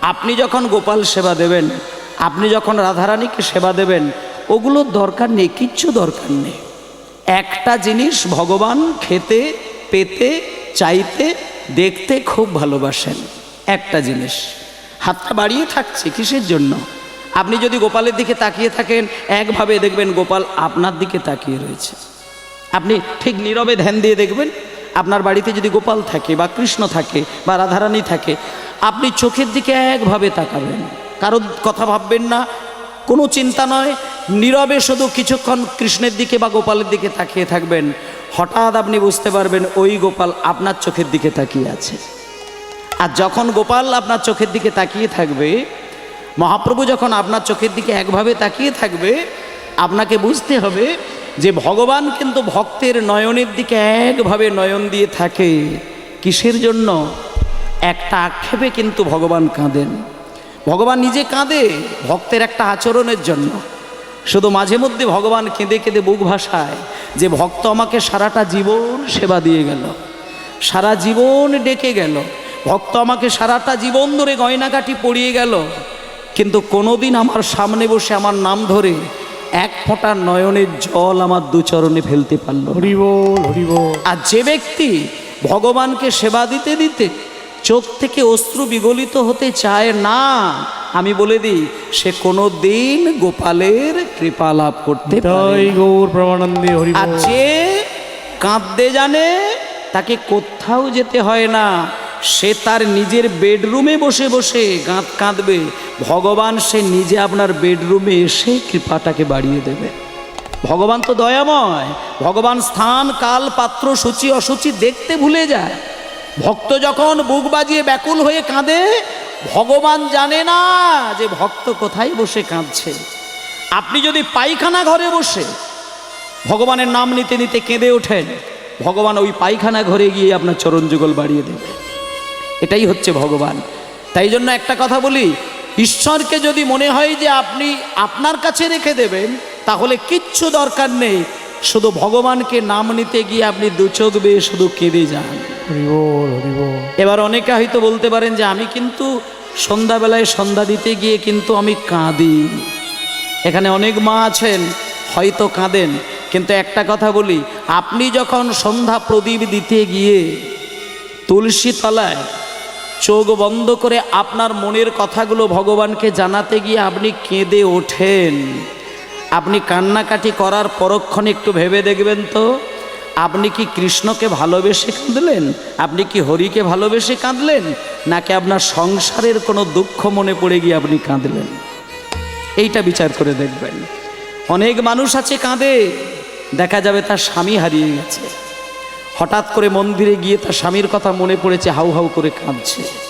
আপনি যখন গোপাল সেবা দেবেন, আপনি যখন রাধারানীকে সেবা দেবেন, ওগুলোর দরকার নেই, কিচ্ছু দরকার নেই। একটা জিনিস ভগবান খেতে, পেতে, চাইতে, দেখতে খুব ভালোবাসেন, একটা জিনিস। হাতটা বাড়িয়ে থাকছে কিসের জন্য? আপনি যদি গোপালের দিকে তাকিয়ে থাকেন, একভাবে দেখবেন গোপাল আপনার দিকে তাকিয়ে রয়েছে। আপনি ঠিক নীরবে ধ্যান দিয়ে দেখবেন, আপনার বাড়িতে যদি গোপাল থাকে বা কৃষ্ণ থাকে বা রাধারানী থাকে আপনি চোখের দিকে একভাবে তাকাবেন। কারোর কথা ভাববেন না, কোনো চিন্তা নয়, নীরবে শুধু কিছুক্ষণ কৃষ্ণের দিকে বা গোপালের দিকে তাকিয়ে থাকবেন। হঠাৎ আপনি বুঝতে পারবেন ওই গোপাল আপনার চোখের দিকে তাকিয়ে আছে। আর যখন গোপাল আপনার চোখের দিকে তাকিয়ে থাকবে, মহাপ্রভু যখন আপনার চোখের দিকে একভাবে তাকিয়ে থাকবে, আপনাকে বুঝতে হবে যে ভগবান কিন্তু ভক্তের নয়নের দিকে একভাবে নয়ন দিয়ে থাকে। কিসের জন্য? একটা আক্ষেপে কিন্তু ভগবান কাঁদেন। ভগবান নিজে কাঁদে ভক্তের একটা আচরণের জন্য। শুধু মাঝে মধ্যে ভগবান কেঁদে কেঁদে বুক ভাসায় যে ভক্ত আমাকে সারাটা জীবন সেবা দিয়ে গেল সারা জীবন ডেকে গেল। ভক্ত আমাকে সারাটা জীবন ধরে গয়নাকাটি পড়িয়ে গেল। কিন্তু কোনোদিন আমার সামনে বসে আমার নাম ধরে এক ফোঁটা নয়নের জল আমার দুচরণে ফেলতে পারল না। হরিবোল হরিবোল। আর যে ব্যক্তি ভগবানকে সেবা দিতে দিতে চোখ থেকে অশ্রু বিগলিত হতে চায় না। আমি বলে দিই সে কোনো দিন গোপালের কৃপা লাভ করতে পারে আর যে কাঁদতে জানে তাকে কোথাও যেতে হয় না। সে তার নিজের বেডরুমে বসে বসে গাঁত কাঁদবে। ভগবান সে নিজে আপনার বেডরুমে এসে কৃপাটাকে বাড়িয়ে দেবে। ভগবান তো দয়াময়। ভগবান স্থান কাল পাত্র সূচি অসুচি দেখতে ভুলে যায়। ভক্ত যখন বুক বাজিয়ে ব্যাকুল হয়ে কাঁদে, ভগবান জানে না যে ভক্ত কোথায় বসে কাঁদছে। আপনি যদি পায়খানা ঘরে বসে ভগবানের নাম নিতে নিতে কেঁদে ওঠেন, ভগবান ওই পায়খানা ঘরে গিয়ে আপনার চরণ যুগল বাড়িয়ে দেবে। এটাই হচ্ছে ভগবান। তাই জন্য একটা কথা বলি, ঈশ্বরকে যদি মনে হয় যে আপনি আপনার কাছে রেখে দেবেন, তাহলে কিচ্ছু দরকার নেই। শুধু ভগবানকে নাম নিতে গিয়ে আপনি দু চোখ বেয়ে শুধু কেঁদে যান। এবার অনেকে হয়তো বলতে পারেন যে আমি কিন্তু সন্ধ্যাবেলায় সন্ধ্যা দিতে গিয়ে কিন্তু আমি কাঁদি। এখানে অনেক মা আছেন হয়তো কাঁদেন। কিন্তু একটা কথা বলি আপনি যখন সন্ধ্যা প্রদীপ দিতে গিয়ে তুলসী তলায় চোখ বন্ধ করে আপনার মনের কথাগুলো ভগবানকে জানাতে গিয়ে আপনি কেঁদে ওঠেন আপনি কান্নাকাটি করার পরক্ষণ একটু ভেবে দেখবেন তো। আপনি কি কৃষ্ণকে ভালোবেসে কাঁদলেন? আপনি কি হরিকে ভালোবেসে কাঁদলেন? নাকি আপনার সংসারের কোনো দুঃখ মনে পড়ে গিয়ে আপনি কাঁদলেন? এইটা বিচার করে দেখবেন। অনেক মানুষ আছে কাঁদে। দেখা যাবে তার স্বামী হারিয়ে গেছে। হঠাৎ করে মন্দিরে গিয়ে তার স্বামীর কথা মনে পড়েছে, হাউ হাউ করে কাঁদছে।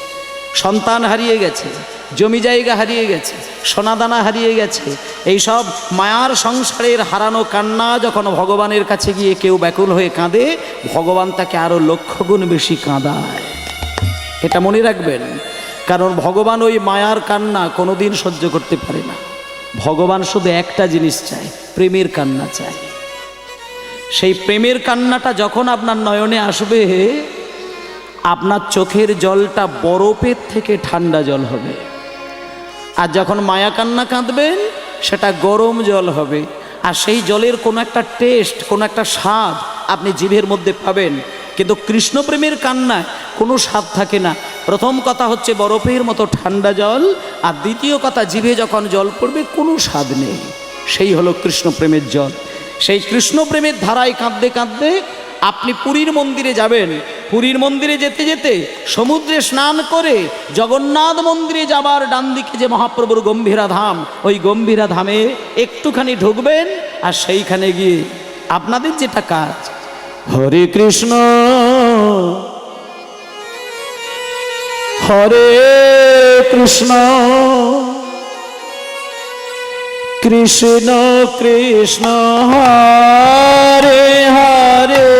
সন্তান হারিয়ে গেছে, জমি জায়গা হারিয়ে গেছে, সোনাদানা হারিয়ে গেছে, এইসব মায়ার সংসারের হারানো কান্না যখন ভগবানের কাছে গিয়ে কেউ ব্যাকুল হয়ে কাঁদে, ভগবান তাকে আরও লক্ষ গুণ বেশি কাঁদায়। এটা মনে রাখবেন, কারণ ভগবান ওই মায়ার কান্না কোনোদিন সহ্য করতে পারে না। ভগবান শুধু একটা জিনিস চায়, প্রেমের কান্না চায়। সেই প্রেমের কান্নাটা যখন আপনার নয়নে আসবে আপনার চোখের জলটা বরফের থেকে ঠান্ডা জল হবে। আর যখন মায়া কান্না কাঁদবেন, সেটা গরম জল হবে। আর সেই জলের কোনো একটা টেস্ট কোনো একটা স্বাদ আপনি জিভের মধ্যে পাবেন। কিন্তু কৃষ্ণপ্রেমের কান্নায় কোনো স্বাদ থাকে না। প্রথম কথা হচ্ছে বরফের মতো ঠান্ডা জল, আর দ্বিতীয় কথা জিভে যখন জল পড়বে, কোনো স্বাদ নেই। সেই হলো কৃষ্ণপ্রেমের জল। সেই কৃষ্ণপ্রেমের ধারায় কাঁদতে কাঁদতে আপনি পুরীর মন্দিরে যাবেন পুরীর মন্দিরে যেতে যেতে সমুদ্রে স্নান করে জগন্নাথ মন্দিরে যাবার ডান দিকে যে মহাপ্রভুর গম্ভীরা ধাম, ওই গম্ভীরা ধামে একটুখানি ঢুকবেন আর সেইখানে গিয়ে আপনাদের যেটা কাজ। হরে কৃষ্ণ হরে কৃষ্ণ কৃষ্ণ কৃষ্ণ, হরে হরে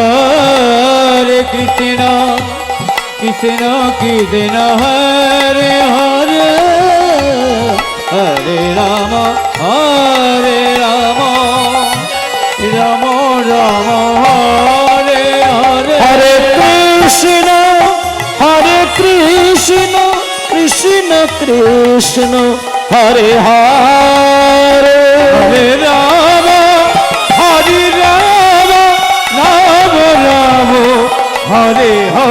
কৃষ্ণ কৃষ্ণ হরে হরে? হরে রাম হরে রাম। রাম রাম হরে হরে। হরে কৃষ্ণ হরে কৃষ্ণ কৃষ্ণ কৃষ্ণ হরে হরে। হরে রাম হরে রাম রাম রাম। হরে হরে হরে।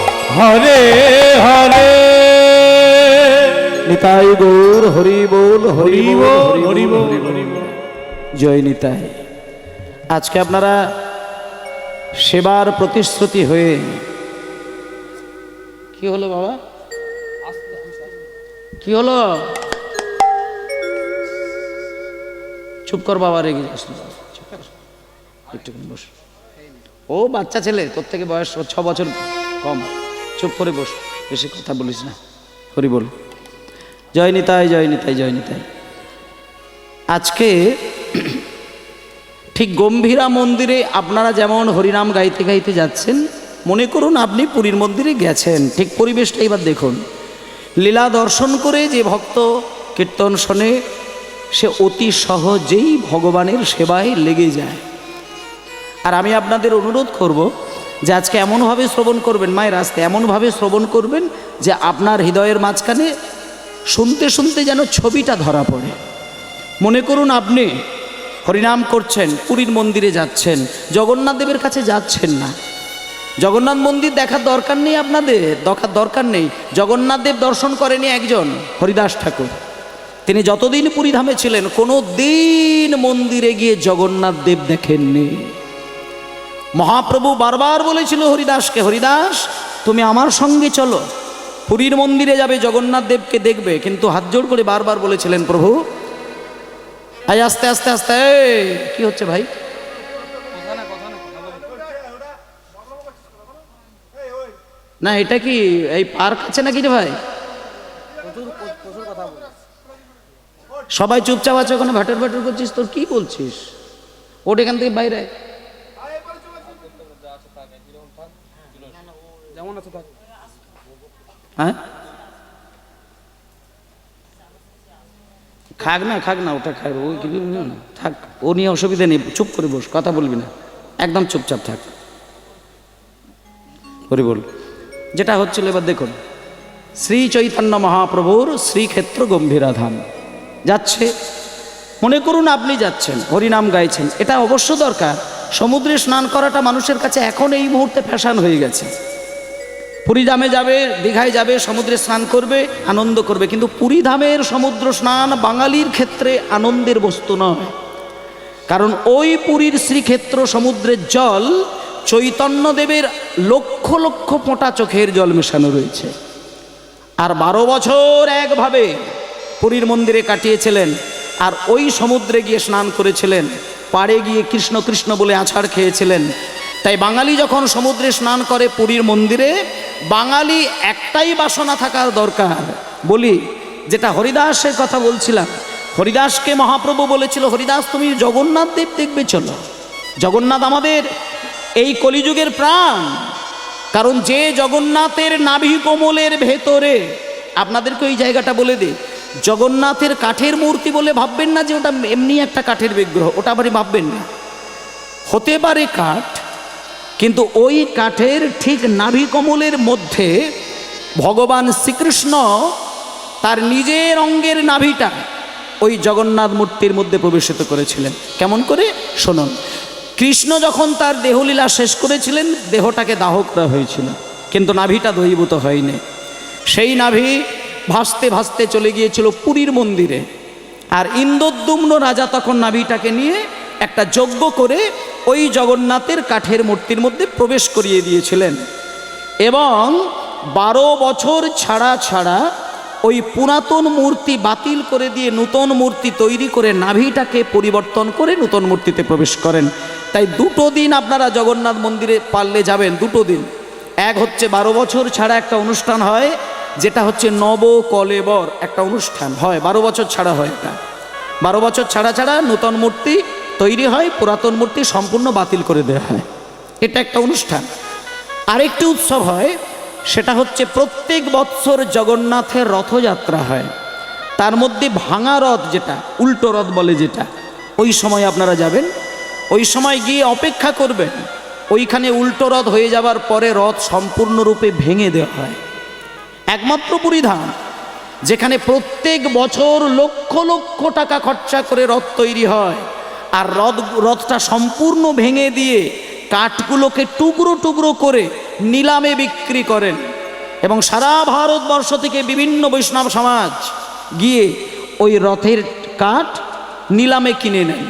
হরে হরে। নিতাই গৌর হরি বল হরি হরি বল বল জয় নিতাই। আজকে আপনারা সেবার প্রতিশ্রুতি হয়ে কি হলো বাবা? কি হলো? চুপ কর বাবা রেগে যাস। একটুখানি বস। ও বাচ্চা ছেলে তোর থেকে বয়স ছ বছর কম। চুপ করে বস, বেশি কথা বলিস না। হরি বল। জয় নিতাই জয় নিতাই জয় নিতাই। আজকে ঠিক গম্ভীরা মন্দিরে আপনারা যেমন হরিনাম গাইতে গাইতে যাচ্ছেন, মনে করুন আপনি পুরীর মন্দিরে গেছেন। ঠিক পরিবেশটা এবার দেখুন। লীলা দর্শন করে যে ভক্ত কীর্তন শোনে, সে অতি সহজেই ভগবানের সেবায় লেগে যায়। আর আমি আপনাদের অনুরোধ করব যে আজকে এমনভাবে শ্রবণ করবেন, মায়ের আজকে এমনভাবে শ্রবণ করবেন যে আপনার হৃদয়ের মাঝখানে শুনতে শুনতে যেন ছবিটা ধরা পড়ে। মনে করুন আপনি হরিনাম করছেন, পুরীর মন্দিরে যাচ্ছেন, জগন্নাথ দেবের কাছে যাচ্ছেন না। জগন্নাথ মন্দির দেখার দরকার নেই আপনাদের দেখার দরকার নেই। জগন্নাথ দেব দর্শন করেনি একজন, হরিদাস ঠাকুর। তিনি যতদিন পুরীধামে ছিলেন, কোনো দিন মন্দিরে গিয়ে জগন্নাথ দেব দেখেননি। মহাপ্রভু বারবার বলেছিল হরিদাসকে হরিদাস, তুমি আমার সঙ্গে চলো। পুরীর মন্দিরে যাবে, জগন্নাথ দেবকে দেখবে। কিন্তু হাত জোড় করে বারবার বলেছিলেন, প্রভু আই আস্তে আস্তে আস্তে কি হচ্ছে ভাই? না, এটা কি এই পার্ক আছে নাকি রে ভাই? সবাই চুপচাপ আছে ওখানে, ভাটার ভাটার করছিস, তোর কি বলছিস? ওট এখান থেকে বাইরে। হ্যাঁ? খাক না খাক না, ওটা খাক ওই থাক। ও নিয়ে অসুবিধা নেই, চুপ করে বস, কথা বলবি না। একদম চুপচাপ থাক। হরি বল। যেটা হচ্ছিল, এবার দেখুন। শ্রী চৈতন্য মহাপ্রভুর শ্রীক্ষেত্র গম্ভীরাধাম। যাচ্ছে। মনে করুন আপনি যাচ্ছেন, হরিনাম গাইছেন। এটা অবশ্য দরকার। সমুদ্রে স্নান করাটা মানুষের কাছে এখন এই মুহূর্তে ফ্যাশন হয়ে গেছে। পুরীধামে যাবে, দীঘায় যাবে, সমুদ্রে স্নান করবে, আনন্দ করবে। কিন্তু পুরীধামের সমুদ্র স্নান বাঙালির ক্ষেত্রে আনন্দের বস্তু নয়। কারণ ওই পুরীর শ্রীক্ষেত্র সমুদ্রের জল চৈতন্যদেবের লক্ষ লক্ষ ফোঁটা চোখের জল মেশানো রয়েছে। আর বারো বছর একভাবে পুরীর মন্দিরে কাটিয়েছিলেন আর ওই সমুদ্রে গিয়ে স্নান করেছিলেন। পাড়ে গিয়ে কৃষ্ণ কৃষ্ণ বলে আছাড় খেয়েছিলেন। তাই বাঙালি যখন সমুদ্রে স্নান করে পুরীর মন্দিরে, বাঙালি একটাই বাসনা থাকার দরকার। বলি, যেটা হরিদাসের কথা বলছিলাম, হরিদাসকে মহাপ্রভু বলেছিল, হরিদাস, তুমি জগন্নাথ দেব দেখবে, চলো। জগন্নাথ আমাদের এই কলিযুগের প্রাণ। কারণ যে জগন্নাথের নাভি কোমলের ভেতরে, আপনাদেরকে ওই জায়গাটা বলে দিই, জগন্নাথের কাঠের মূর্তি বলে ভাববেন না যে ওটা এমনি একটা কাঠের বিগ্রহ, ওটা আবার ভাববেন না। হতে পারে কাঠ কিন্তু ওই কাঠের ঠিক নাভি কমলের মধ্যে ভগবান শ্রীকৃষ্ণ তার নিজের অঙ্গের নাভিটা ওই জগন্নাথ মূর্তির মধ্যে প্রবেশিত করেছিলেন। কেমন করে? শুনুন। কৃষ্ণ যখন তার দেহলীলা শেষ করেছিলেন, দেহটাকে দাহ করা হয়েছিল। কিন্তু নাভিটা দহীভূত হয়নি। সেই নাভি ভাসতে ভাসতে চলে গিয়েছিল পুরীর মন্দিরে। আর ইন্দ্রদ্যুম্ন রাজা তখন নাভিটাকে নিয়ে একটা যজ্ঞ করে ওই জগন্নাথের কাঠের মূর্তির মধ্যে প্রবেশ করিয়ে দিয়েছিলেন। এবং বারো বছর ছাড়া ছাড়া ওই পুরাতন মূর্তি বাতিল করে দিয়ে নূতন মূর্তি তৈরি করে নাভিটাকে পরিবর্তন করে নূতন মূর্তিতে প্রবেশ করেন। তাই দুটো দিন আপনারা জগন্নাথ মন্দিরে পারলে যাবেন, দুটো দিন। এক হচ্ছে বারো বছর ছাড়া একটা অনুষ্ঠান হয়, যেটা হচ্ছে নব কলেবর একটা অনুষ্ঠান হয়। বারো বছর ছাড়া হয় এটা। বারো বছর ছাড়া ছাড়া নূতন মূর্তি তৈরি হয়, পুরাতন মূর্তি সম্পূর্ণ বাতিল করে দেওয়া হয়। এটা একটা অনুষ্ঠান। আরেকটি উৎসব হয়, সেটা হচ্ছে প্রত্যেক বৎসর জগন্নাথের রথযাত্রা হয়। তার মধ্যে ভাঙা রথ যেটা, উল্টো রথ বলে যেটা, ওই সময় আপনারা যাবেন। ওই সময় গিয়ে অপেক্ষা করবেন। ওইখানে উল্টো রথ হয়ে যাবার পরে রথ সম্পূর্ণরূপে ভেঙে দেওয়া হয়। একমাত্র পরিধান যেখানে প্রত্যেক বছর লক্ষ লক্ষ টাকা খরচা করে রথ তৈরি হয়। আর রথ রথটা সম্পূর্ণ ভেঙে দিয়ে কাঠগুলোকে টুকরো টুকরো করে নিলামে বিক্রি করেন। এবং সারা ভারতবর্ষ থেকে বিভিন্ন বৈষ্ণব সমাজ গিয়ে ওই রথের কাঠ নিলামে কিনে নেন।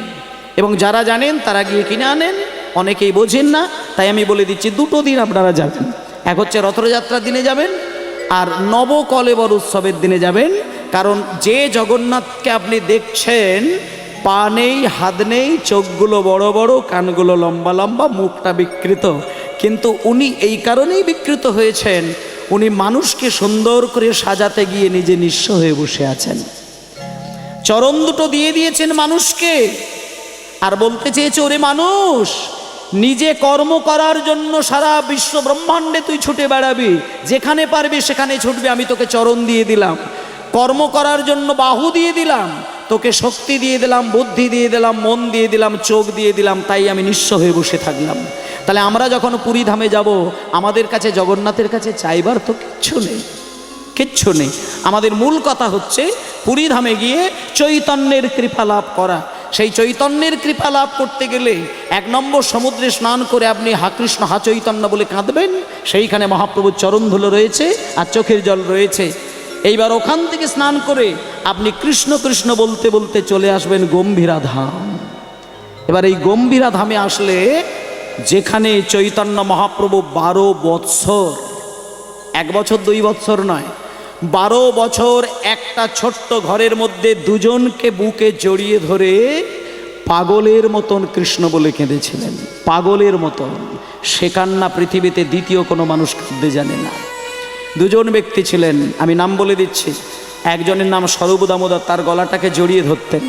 এবং যারা জানেন তারা গিয়ে কিনে আনেন, অনেকেই বোঝেন না, তাই আমি বলে দিচ্ছি দুটো দিন আপনারা যাবেন। এক হচ্ছে রথযাত্রার দিনে যাবেন, আর নবকলেবর উৎসবের দিনে যাবেন। কারণ যে জগন্নাথকে আপনি দেখছেন পা নেই, হাত নেই, চোখগুলো বড় বড়, কানগুলো লম্বা লম্বা, মুখটা বিকৃত। কিন্তু উনি এই কারণেই বিকৃত হয়েছেন, উনি মানুষকে সুন্দর করে সাজাতে গিয়ে নিজে নিঃস্ব হয়ে বসে আছেন। চরণ দুটো দিয়ে দিয়েছেন মানুষকে, আর বলতে চেয়েছে, ওরে মানুষ, নিজে কর্ম করার জন্য সারা বিশ্ব ব্রহ্মাণ্ডে তুই ছুটে বেড়াবি। যেখানে পারবি সেখানে ছুটবি, আমি তোকে চরণ দিয়ে দিলাম। কর্ম করার জন্য বাহু দিয়ে দিলাম। তোকে শক্তি দিয়ে দিলাম, বুদ্ধি দিয়ে দিলাম, মন দিয়ে দিলাম, চোখ দিয়ে দিলাম, তাই আমি নিঃস্ব হয়ে বসে থাকলাম। তাহলে আমরা যখন পুরী ধামে যাব, আমাদের কাছে, জগন্নাথের কাছে চাইবার তো কিচ্ছু নেই। কিচ্ছু নেই। আমাদের মূল কথা হচ্ছে, পুরী ধামে গিয়ে চৈতন্যের কৃপা লাভ করা। সেই চৈতন্যের কৃপা লাভ করতে গেলে এক নম্বর সমুদ্রে স্নান করে আপনি হা কৃষ্ণ, হা চৈতন্য বলে কাঁদবেন। সেইখানে মহাপ্রভুর চরণ ধুলো রয়েছে আর চোখের জল রয়েছে। এইবার ওখান থেকে স্নান করে আপনি কৃষ্ণ কৃষ্ণ বলতে বলতে চলে আসবেন গম্ভীরা ধাম। এবার এই গম্ভীরা ধামে আসলে যেখানে চৈতন্য মহাপ্রভু বারো বৎসর, এক বছর দুই বছর নয়, বারো বছর একটা ছোট্ট ঘরের মধ্যে দুজনকে বুকে জড়িয়ে ধরে পাগলের মতন কৃষ্ণ বলে কেঁদেছিলেন। পাগলের মতন। সে কান্না পৃথিবীতে দ্বিতীয় কোনো মানুষ কাঁদতে জানে না। দুজন ব্যক্তি ছিলেন। আমি নাম বলে দিচ্ছি। একজনের নাম স্বরূপ দামোদর, তার গলাটাকে জড়িয়ে ধরতেন।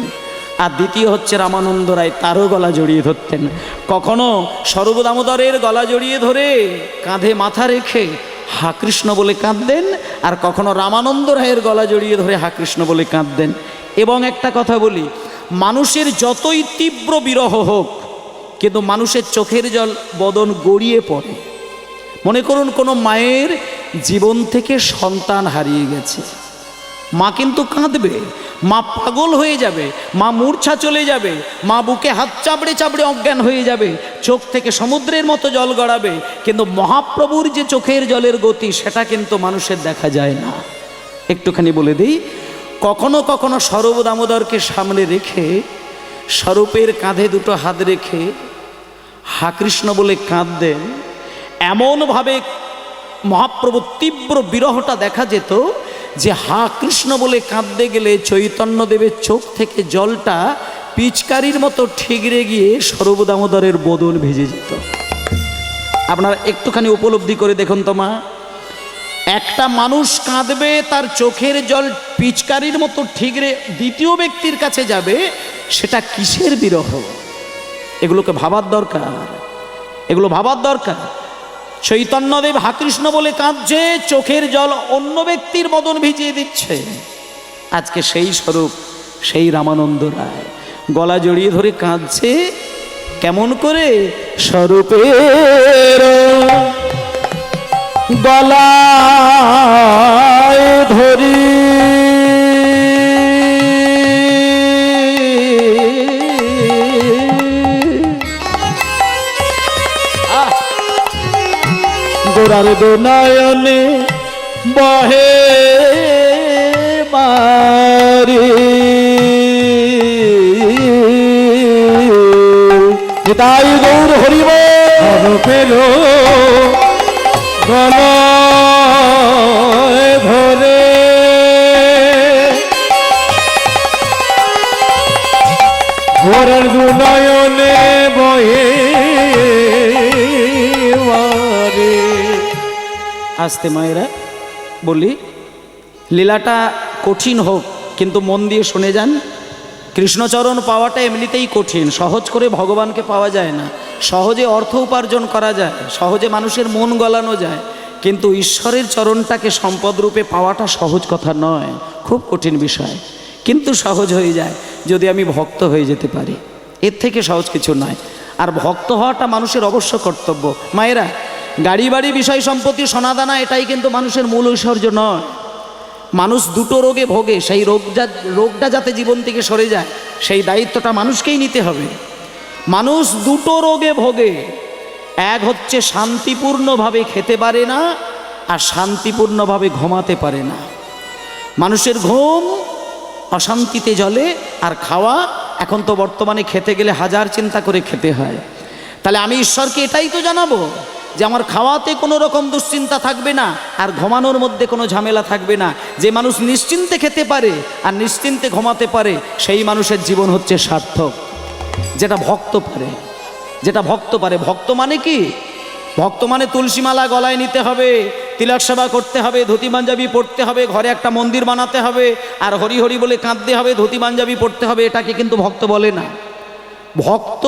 আর দ্বিতীয় হচ্ছে রামানন্দ রায়, তারও গলা জড়িয়ে ধরতেন। কখনো স্বরূপ দামোদরের গলা জড়িয়ে ধরে কাঁধে মাথা রেখে হা কৃষ্ণ বলে কাঁদতেন, আর কখনো রামানন্দ রায়ের গলা জড়িয়ে ধরে হা কৃষ্ণ বলে কাঁদতেন। এবং একটা কথা বলি, মানুষের যতই তীব্র বিরহ হোক, কিন্তু মানুষের চোখের জল বদন গড়িয়ে পড়ে। মনে করুন কোনো মায়ের জীবন থেকে সন্তান হারিয়ে গেছে। মা কিন্তু কাঁদবে, মা পাগল হয়ে যাবে, মা মূর্ছা চলে যাবে, মা বুকে হাত চাপড়ে চাপড়ে অজ্ঞান হয়ে যাবে, চোখ থেকে সমুদ্রের মতো জল গড়াবে, কিন্তু মহাপ্রভুর যে চোখের জলের গতি, সেটা কিন্তু মানুষের দেখা যায় না। একটুখানি বলে দিই, কখনো কখনো স্বরূপ দামোদরকে সামনে রেখে, স্বরূপের কাঁধে দুটো হাত রেখে, হা কৃষ্ণ বলে কাঁদতেন, এমনভাবে মহাপ্রভু তীব্র বিরহটা দেখা যেত যে হা কৃষ্ণ বলে কাঁদতে গেলে চৈতন্যদেবের চোখ থেকে জলটা পিচকারির মতো ঠিগরে গিয়ে সর্বদামোদরের বদন ভেজে যেত। আপনারা একটুখানি উপলব্ধি করে দেখুন তো মা। একটা মানুষ কাঁদবে, তার চোখের জল পিচকারির মতো ঠিকরে দ্বিতীয় ব্যক্তির কাছে যাবে, সেটা কিসের বিরহ? এগুলোকে ভাবার দরকার। এগুলো ভাবার দরকার। চৈতন্যদেব হাকৃষ্ণ বলে কাঁদছে, চোখের জল অন্য ব্যক্তির বদন ভিজিয়ে দিচ্ছে। আজকে সেই স্বরূপ, সেই রামানন্দ রায় গলা জড়িয়ে ধরে কাঁদছে, কেমন করে? স্বরূপে গলা ধরি গোড়ার দোনায়নে বহে মারি। তাই গৌর হরিব। পেরো গলায় ধরে ঘোরের দুনয়নে বয়ে আসতে মায়েরা বলি, লীলাটা কঠিন হোক, কিন্তু মন দিয়ে শুনে যান। কৃষ্ণচরণ পাওয়াটা এমনিতেই কঠিন। সহজ করে ভগবানকে পাওয়া যায় না। সহজে অর্থ উপার্জন করা যায়। সহজে মানুষের মন গলানো যায়। কিন্তু ঈশ্বরের চরণটাকে সম্পদ রূপে পাওয়াটা সহজ কথা নয়। খুব কঠিন বিষয়। কিন্তু সহজ হয়ে যায়, যদি আমি ভক্ত হয়ে যেতে পারি। এর থেকে সহজ কিছু নয়। আর ভক্ত হওয়াটা মানুষের অবশ্য কর্তব্য। মায়েরা গাড়ি বাড়ি বিষয় সম্পত্তি, সোনাদানা এটাই কিন্তু মানুষের মূল ঐশ্বর্য নয়। মানুষ দুটো রোগে ভোগে, সেই রোগ যা, রোগটা যাতে জীবন থেকে সরে যায়, সেই দায়িত্বটা মানুষকেই নিতে হবে। মানুষ দুটো রোগে ভোগে, এক হচ্ছে শান্তিপূর্ণভাবে খেতে পারে না, আর শান্তিপূর্ণভাবে ঘুমাতে পারে না। মানুষের ঘুম অশান্তিতে জলে আর খাওয়া এখন তো বর্তমানে খেতে গেলে হাজার চিন্তা করে খেতে হয়। তাহলে আমি ঈশ্বরকে এটাই তো জানাব যে আমার খাওয়াতে কোনো রকম দুশ্চিন্তা থাকবে না, আর ঘুমানোর মধ্যে কোনো ঝামেলা থাকবে না। যে মানুষ নিশ্চিন্তে খেতে পারে, আর নিশ্চিন্তে ঘুমাতে পারে, সেই মানুষের জীবন হচ্ছে সার্থক। যেটা ভক্ত পারে, যেটা ভক্ত পারে। ভক্ত মানে কি? ভক্ত মানে তুলসীমালা গলায় নিতে হবে, তিলক সেবা করতে হবে, ধুতি পাঞ্জাবি পড়তে হবে, ঘরে একটা মন্দির বানাতে হবে, আর হরি হরি বলে কাঁদতে হবে, ধুতি পাঞ্জাবি পড়তে হবে, এটাকে কিন্তু ভক্ত বলে না। ভক্ত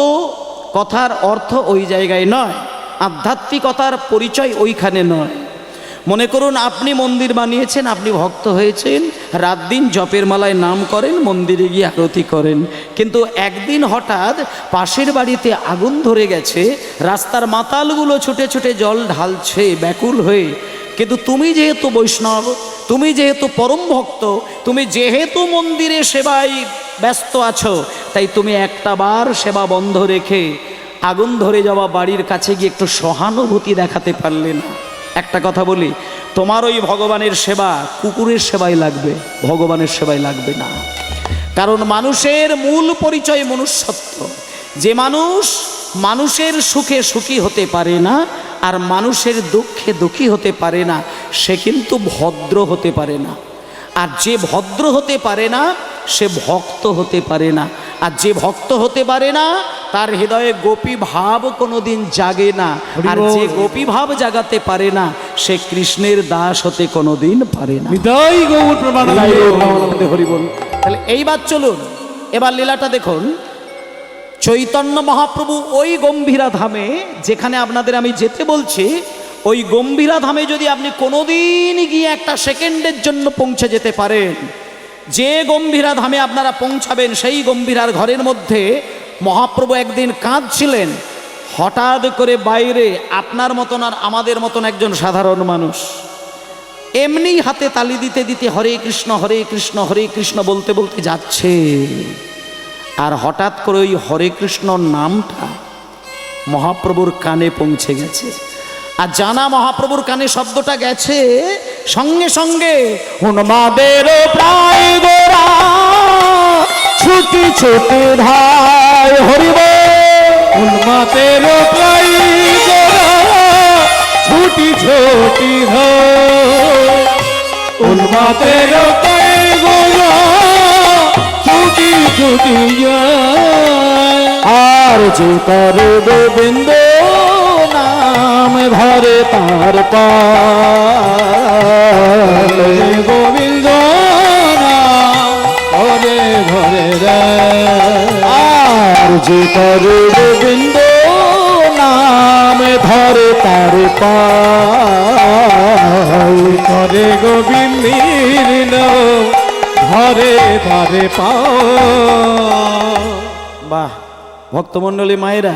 কথার অর্থ ওই জায়গায় নয়। আধ্যাত্মিকতার পরিচয় ওইখানে নয়। মনে করুন, আপনি মন্দির বানিয়েছেন, আপনি ভক্ত হয়েছেন, রাত দিন জপের মালায় নাম করেন, মন্দিরে গিয়ে আরতি করেন। কিন্তু একদিন হঠাৎ পাশের বাড়িতে আগুন ধরে গেছে, রাস্তার মাতালগুলো ছুটে ছুটে জল ঢালছে, ব্যাকুল হয়ে। কিন্তু তুমি যেহেতু বৈষ্ণব, তুমি যেহেতু পরম ভক্ত, তুমি যেহেতু মন্দিরে সেবায় ব্যস্ত আছো, তাই তুমি একটা বার সেবা বন্ধ রেখে আগুন ধরে যাওয়া বাড়ির কাছে গিয়ে একটু সহানুভূতি দেখাতে পারলে না। একটা কথা বলি, তোমার ওই ভগবানের সেবা কুকুরের সেবাই লাগবে, ভগবানের সেবাই লাগবে না। কারণ মানুষের মূল পরিচয় মনুষ্যত্ব। যে মানুষ মানুষের সুখে সুখী হতে পারে না আর মানুষের দুঃখে দুঃখী হতে পারে না, সে কিন্তু ভদ্র হতে পারে না। আর যে ভদ্র হতে পারে না সে ভক্ত হতে পারে না। আর যে ভক্ত হতে পারে না তার হৃদয়ে গোপী ভাব কোনোদিন জাগে না। আর যে গোপী ভাব জাগাতে পারে না সে কৃষ্ণের দাস হতে কোনোদিন পারে না। তাহলে এইবার চলুন এবার লীলাটা দেখুন। চৈতন্য মহাপ্রভু ওই গম্ভীরা ধামে যেখানে আপনাদের আমি যেতে বলছি ওই গম্ভীরা ধামে যদি আপনি কোনোদিন গিয়ে একটা সেকেন্ডের জন্য পৌঁছে যেতে পারেন, যে গম্ভীরা ধামে আপনারা পৌঁছাবেন সেই গম্ভীরার ঘরের মধ্যে মহাপ্রভু একদিন কাঁদছিলেন, হঠাৎ করে বাইরে আপনার মতন আর আমাদের মতন একজন সাধারণ মানুষ এমনি হাতে তালি দিতে দিতে হরে কৃষ্ণ হরে কৃষ্ণ হরে কৃষ্ণ বলতে বলতে যাচ্ছে। আর হঠাৎ করে ওই হরে কৃষ্ণ নামটা মহাপ্রভুর কানে পৌঁছে গেছে। আর জানা মহাপ্রভুর কানে শব্দটা গেছে, সঙ্গে সঙ্গে হনুমাদের প্রায় গোরা ছুটি ছুটি ধাই হরিব। উন্মাতের প্রায় গোরা ছুটি ছুটি উন্মাতের প্রায় গোরা ছুটি ছুটি আর যে করে গোবিন্দ নাম ধরে তার গোবিন্দ ঘরে ঘরে আর যে করে গোবিন্দ নাম ধরে তার করে গোবিন্দের নাম ধরে পায় বাহ, ভক্তমণ্ডলী মায়েরা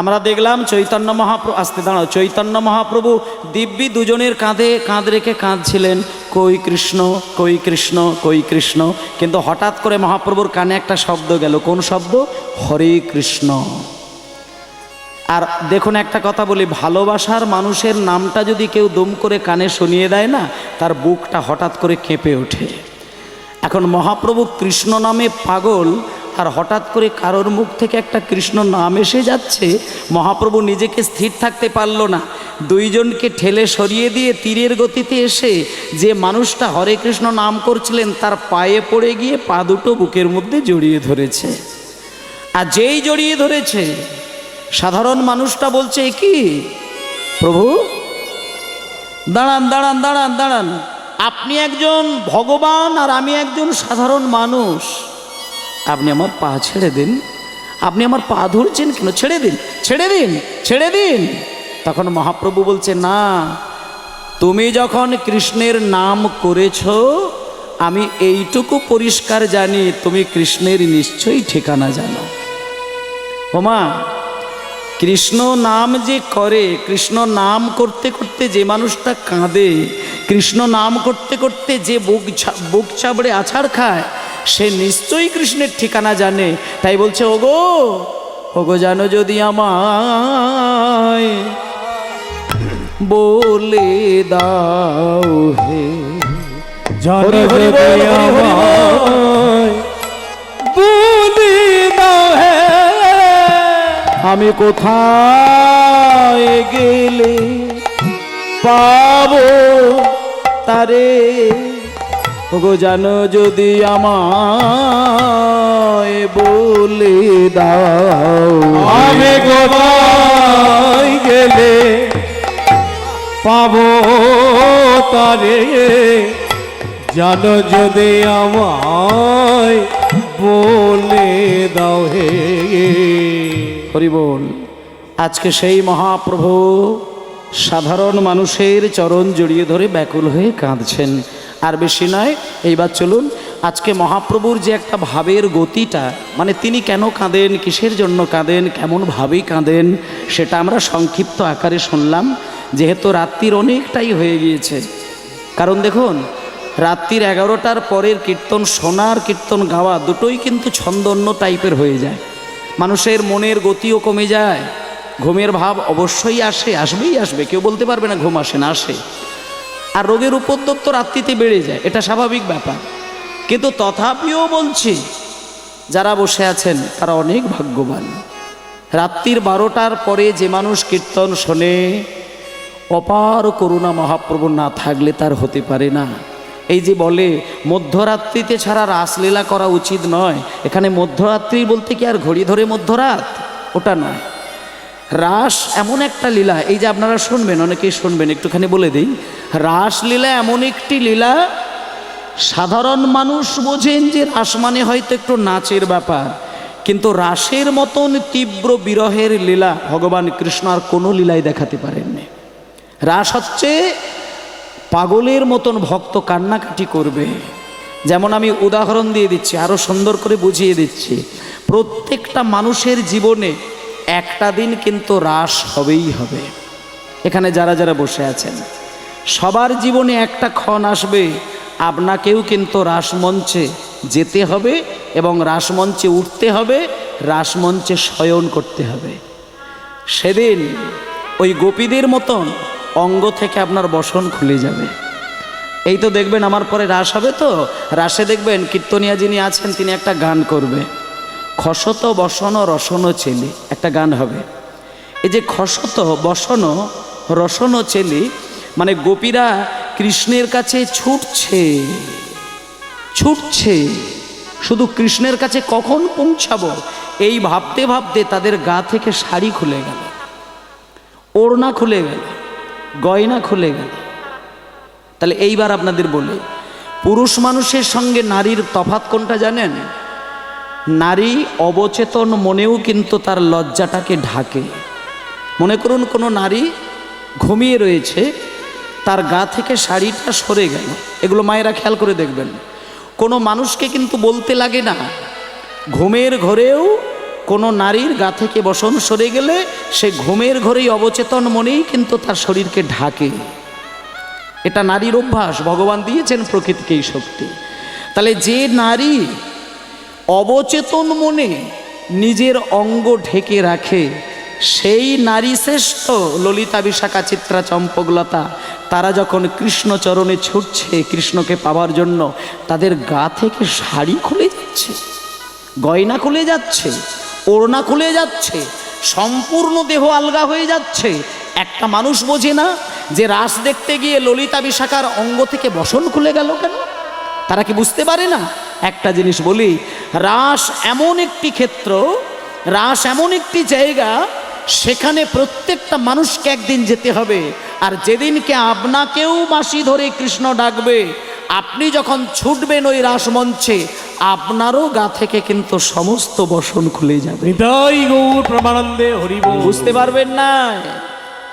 আমরা দেখলাম চৈতন্য মহাপ্রভু, আসতে দাঁড়াও, চৈতন্য মহাপ্রভু দিব্যি দুজনের কাঁধে কাঁধ রেখে কাঁদছিলেন, কই কৃষ্ণ কই কৃষ্ণ কই কৃষ্ণ? কিন্তু হঠাৎ করে মহাপ্রভুর কানে একটা শব্দ গেল, কোন শব্দ? হরে কৃষ্ণ। আর দেখুন একটা কথা বলি, ভালোবাসার মানুষের নামটা যদি কেউ দুম করে কানে শুনিয়ে দেয় না, তার বুকটা হঠাৎ করে কেঁপে ওঠে। এখন মহাপ্রভু কৃষ্ণ নামে পাগল আর হঠাৎ করে কারোর মুখ থেকে একটা কৃষ্ণ নাম এসে যাচ্ছে, মহাপ্রভু নিজেকে স্থির থাকতে পারল না। দুইজনকে ঠেলে সরিয়ে দিয়ে তীরের গতিতে এসে যে মানুষটা হরে কৃষ্ণ নাম করছিলেন, তার পায়ে পড়ে গিয়ে পা দুটো বুকের মধ্যে জড়িয়ে ধরেছে। আর যেই জড়িয়ে ধরেছে, সাধারণ মানুষটা বলছে, "এ কি? প্রভু, দাঁড়ান দাঁড়ান দাঁড়ান দাঁড়ান। আপনি একজন ভগবান আর আমি একজন সাধারণ মানুষ। আপনি আমার পা ছেড়ে দিন। আপনি আমার পা ধরছেন কেন? ছেড়ে দিন ছেড়ে দিন ছেড়ে দিন। তখন মহাপ্রভু বলছে, না, তুমি যখন কৃষ্ণের নাম করেছ, আমি এইটুকু পরিষ্কার জানি, তুমি কৃষ্ণের নিশ্চয়ই ঠিকানা জানো। ওমা কৃষ্ণ নাম যে করে, কৃষ্ণ নাম করতে করতে যে মানুষটা কাঁদে, কৃষ্ণ নাম করতে করতে যে বুক বুক চাবড়ে আছাড় খায় সে নিশ্চয়ই কৃষ্ণের ঠিকানা জানে। তাই বলছে ওগো ওগো জানো যদি আমায় বলে দাও হে হরি হরি বল, হরি হরি দাও হে। আমি কোথায় গেলে পাবো তারে? ওগো জানো যদি আমায় বলে দাও আমি কোথায় গেলে পাবো তারে? জানো যদি আমায় বলে দাও হে। হরি বল। আজকে সেই মহাপ্রভু সাধারণ মানুষের চরণ জড়িয়ে ধরে ব্যাকুল হয়ে কাঁদছেন। আর বেশি নয়। এইবার চলুন, আজকে মহাপ্রভুর যে একটা ভাবের গতিটা মানে তিনি কেন কাঁদেন, কিসের জন্য কাঁদেন, কেমন ভাবেই কাঁদেন, সেটা আমরা সংক্ষিপ্ত আকারে শুনলাম। যেহেতু রাত্রির অনেকটাই হয়ে গিয়েছে। কারণ দেখুন, রাত্রির এগারোটার পরের কীর্তন, সোনার কীর্তন গাওয়া দুটোই কিন্তু ছন্দ অন্য টাইপের হয়ে যায়। মানুষের মনের গতিও কমে যায়। ঘুমের ভাব অবশ্যই আসে, আসবেই আসবে। কেউ বলতে পারবে না ঘুম আসে না আসে। আর রোগের উপদ্রব তো রাত্রিতে বেড়ে যায়, এটা স্বাভাবিক ব্যাপার। কিন্তু তথাপিও বলছি, যারা বসে আছেন, তারা অনেক ভাগ্যবান। রাত্রির বারোটার পরে যে মানুষ কীর্তন শোনে, অপার করুণা মহাপ্রভু না থাকলে তার হতে পারে না। এই যে বলে, মধ্যরাত্রিতে ছাড়া রাসলীলা করা উচিত নয়, এখানে মধ্যরাত্রি বলতে কি আর ঘড়ি ধরে মধ্যরাত? ওটা নয়। রাস এমন একটা লীলা। এই যে আপনারা শুনবেন, অনেকেই শুনবেন, একটুখানি বলে দিই। রাসলীলা এমন একটি লীলা, সাধারণ মানুষ বোঝেন যে রাস মানে হয়তো একটু নাচের ব্যাপার। কিন্তু রাসের মতন তীব্র বিরহের লীলা ভগবান কৃষ্ণ আর কোনো লীলাই দেখাতে পারেননি। রাস হচ্ছে পাগলের মতন ভক্ত কান্নাকাটি করবে। যেমন আমি উদাহরণ দিয়ে দিচ্ছি আরও সুন্দর করে বুঝিয়ে দিচ্ছি। প্রত্যেকটা মানুষের জীবনে একটা দিন কিন্তু রাস হবেই হবে। এখানে যারা যারা বসে আছেন, সবার জীবনে একটা ক্ষণ আসবে, আপনাকেও কিন্তু রাসমঞ্চে যেতে হবে এবং রাসমঞ্চে উঠতে হবে রাসমঞ্চে শয়ন করতে হবে। সেদিন ওই গোপীদের মতন অঙ্গ থেকে আপনার বসন খুলে যাবে। এই তো দেখবেন আমার পরে রাস হবে তো? রাসে দেখবেন কীর্তনিয়া যিনি আছেন, তিনি একটা গান করবে। খসত বসন রসন চেলি, একটা গান হবে। এই যে খসত বসন রসন চেলি মানে গোপীরা কৃষ্ণের কাছে ছুটছে। ছুটছে। শুধু কৃষ্ণের কাছে কখন পৌঁছাবো? এই ভাবতে ভাবতে তাদের গা থেকে শাড়ি খুলে গেল। ওড়না খুলে গেল। গয়না খুলে গেল। তাহলে এইবার আপনাদের বলে, পুরুষ মানুষের সঙ্গে নারীর তফাত কোনটা জানেন? নারী অবচেতন মনেও কিন্তু তার লজ্জাটাকে ঢাকে। মনে করুন কোনো নারী ঘুমিয়ে রয়েছে, তার গা থেকে শাড়িটা সরে গেল। এগুলো মায়েরা খেয়াল করে দেখবেন। কোনো মানুষকে কিন্তু বলতে লাগে না, ঘুমের ঘরেও কোনো নারীর গা থেকে বসন সরে গেলে সে ঘুমের ঘরেই অবচেতন মনেই কিন্তু তার শরীরকে ঢাকে। এটা নারীর অভ্যাস, ভগবান দিয়েছেন প্রকৃতিকে এই শক্তি। তাহলে যে নারী অবচেতন মনে নিজের অঙ্গ ঢেকে রাখে। সেই নারী শ্রেষ্ঠ, ললিতা বিশাখা চিত্রা চম্পকলতা। তারা যখন কৃষ্ণচরণে ছুটছে কৃষ্ণকে পাওয়ার জন্য, তাদের গা থেকে শাড়ি খুলে যাচ্ছে, গয়না খুলে যাচ্ছে, ওড়না খুলে যাচ্ছে, সম্পূর্ণ দেহ আলগা হয়ে যাচ্ছে। একটা মানুষ বোঝে না যে রাস দেখতে গিয়ে ললিতা বিশাখার অঙ্গ থেকে বসন খুলে গেল কেন? তারা কি বুঝতে পারে না? একটা জিনিস বলি রাস এমন একটি ক্ষেত্র রাস এমন একটি জায়গা সেখানে প্রত্যেকটা মানুষকে একদিন যেতে হবে। আর যেদিনকে আপনাকেও বাঁশি ধরে কৃষ্ণ ডাকবে আপনি যখন ছুটবেন ওই রাসমঞ্চে আপনারও গা থেকে কিন্তু সমস্ত বসন খুলে যাবে। হৃদয় গৌর প্রমানন্দে হরিব। বুঝতে পারবেন না?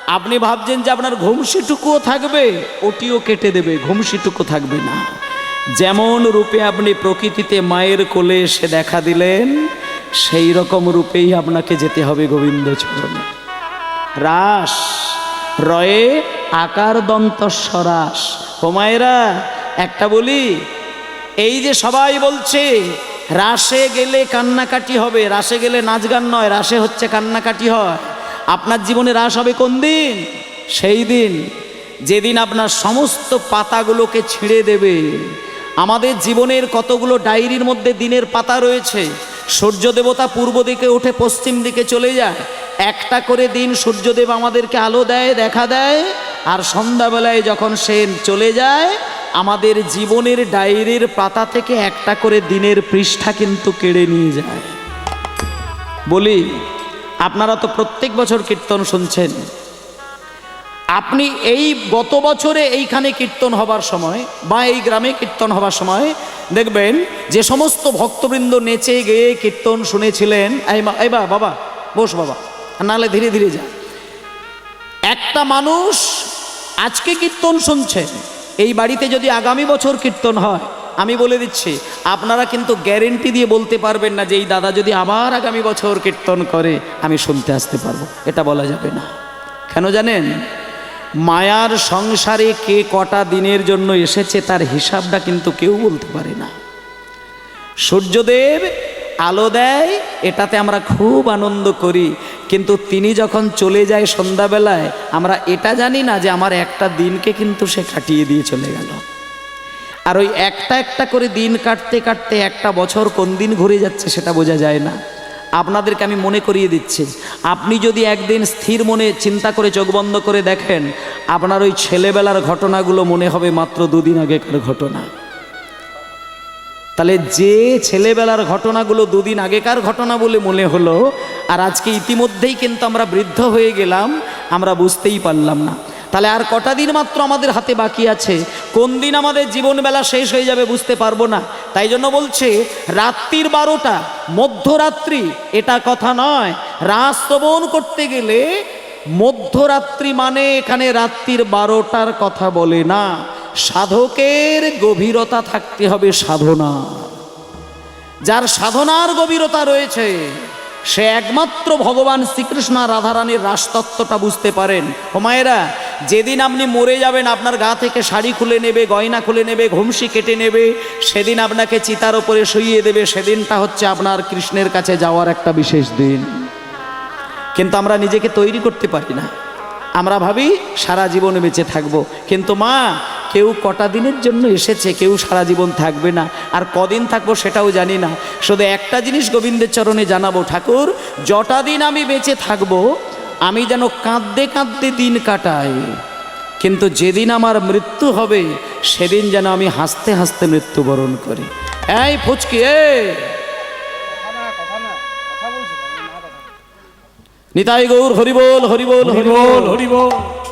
আপনি ভাবছেন যে আপনার ঘুমসিটুকুও থাকবে ওটিও কেটে দেবে ঘুমসিটুকু থাকবে না। যেমন রূপে আপনি প্রকৃতিতে মায়ের কোলে এসে দেখা দিলেন, সেই রকম রূপেই আপনাকে যেতে হবে গোবিন্দ চরণ রাস, রয়ে আকার দন্ত সরাস। ও মায়েরা, একটা বলি, এই যে সবাই বলছে, রাসে গেলে কান্নাকাটি হবে, রাসে গেলে নাচ গান নয়, রাসে হচ্ছে কান্নাকাটি হয়। আপনার জীবনে রাস হবে কোন দিন? সেই দিন, যেদিন আপনার সমস্ত পাতাগুলোকে ছিঁড়ে দেবে আমাদের জীবনের কতগুলো ডায়েরির মধ্যে দিনের পাতা রয়েছে, সূর্য দেবতা পূর্ব দিকে উঠে পশ্চিম দিকে চলে যায়, একটা করে দিন সূর্যদেব আমাদেরকে আলো দেয়, দেখা দেয়, আর সন্ধ্যাবেলায় যখন সে চলে যায়, আমাদের জীবনের ডায়েরির পাতা থেকে একটা করে দিনের পৃষ্ঠা কিন্তু কেড়ে নিয়ে যায়। বলি, আপনারা তো প্রত্যেক বছর কীর্তন শুনছেন আপনি এই গত বছরে এইখানে কীর্তন হবার সময় বা এই গ্রামে কীর্তন হবার সময় দেখবেন যে সমস্ত ভক্তবৃন্দ নেচে গেয়ে কীর্তন শুনেছিলেন। এই বা, বাবা, বস বাবা নাহলে ধীরে ধীরে যা। একটা মানুষ আজকে কীর্তন শুনছেন, এই বাড়িতে যদি আগামী বছর কীর্তন হয়, আমি বলে দিচ্ছি, আপনারা কিন্তু গ্যারেন্টি দিয়ে বলতে পারবেন না যে এই দাদা যদি আবার আগামী বছর কীর্তন করে, আমি শুনতে আসতে পারব। এটা বলা যাবে না। কেন জানেন? মায়ার সংসারে কে কটা দিনের জন্য এসেছে তার হিসাবটা কিন্তু কেউ বলতে পারে না। সূর্যদেব আলো দেয়, এটাতে আমরা খুব আনন্দ করি। কিন্তু তিনি যখন চলে যায় সন্ধ্যাবেলায়, আমরা এটা জানি না যে আমার একটা দিনকে কিন্তু সে কাটিয়ে দিয়ে চলে গেল। আর ওই একটা একটা করে দিন কাটতে কাটতে একটা বছর কোন দিন ঘুরে যাচ্ছে সেটা বোঝা যায় না। আপনাদেরকে আমি মনে করিয়ে দিচ্ছি, আপনি যদি একদিন স্থির মনে চিন্তা করে চোখ বন্ধ করে দেখেন, আপনার ওই ছেলেবেলার ঘটনাগুলো মনে হবে মাত্র দুদিন আগেকার ঘটনা। তাহলে যে ছেলেবেলার ঘটনাগুলো দুদিন আগেকার ঘটনা বলে মনে হলো, আর আজকে ইতিমধ্যেই কিন্তু আমরা বৃদ্ধ হয়ে গেলাম, আমরা বুঝতেই পারলাম না। তাহলে আর কটা দিন মাত্র আমাদের হাতে বাকি আছে? কোন দিন আমাদের জীবনবেলা শেষ হয়ে যাবে বুঝতে পারব না। তাই জন্য বলছে, রাত্রির বারোটা, মধ্যরাত্রি, এটা কথা নয়। রাত শ্রবণ করতে গেলে মধ্যরাত্রি মানে এখানে রাত্রির বারোটার কথা বলে না। সাধকের গভীরতা থাকতে হবে সাধনা। যার সাধনার গভীরতা রয়েছে সে একমাত্র ভগবান শ্রীকৃষ্ণ রাধারানীর রাসতত্ত্বটা বুঝতে পারেন। ও মায়েরা, যেদিন আপনি মরে যাবেন, আপনার গা থেকে শাড়ি খুলে নেবে, গয়না খুলে নেবে, ঘুমসি কেটে নেবে, সেদিন আপনাকে চিতার ওপরে শুইয়ে দেবে, সেদিনটা হচ্ছে আপনার কৃষ্ণের কাছে যাওয়ার একটা বিশেষ দিন। কিন্তু আমরা নিজেকে তৈরি করতে পারি না। আমরা ভাবি সারা জীবন বেঁচে থাকব। কিন্তু মা, কেউ কটা দিনের জন্য এসেছে, কেউ সারা জীবন থাকবে না। আর কদিন থাকব সেটাও জানি না। শুধু একটা জিনিস গোবিন্দের চরণে জানাব, ঠাকুর, যটা দিন আমি বেঁচে থাকব, আমি যেন কাঁদতে কাঁদতে দিন কাটাই। কিন্তু যেদিন আমার মৃত্যু হবে, সেদিন যেন আমি হাসতে হাসতে মৃত্যুবরণ করি। এই ফুচকি এ নিতাই গৌর হরিবোল হরিবোল হরিবোল। হরিবল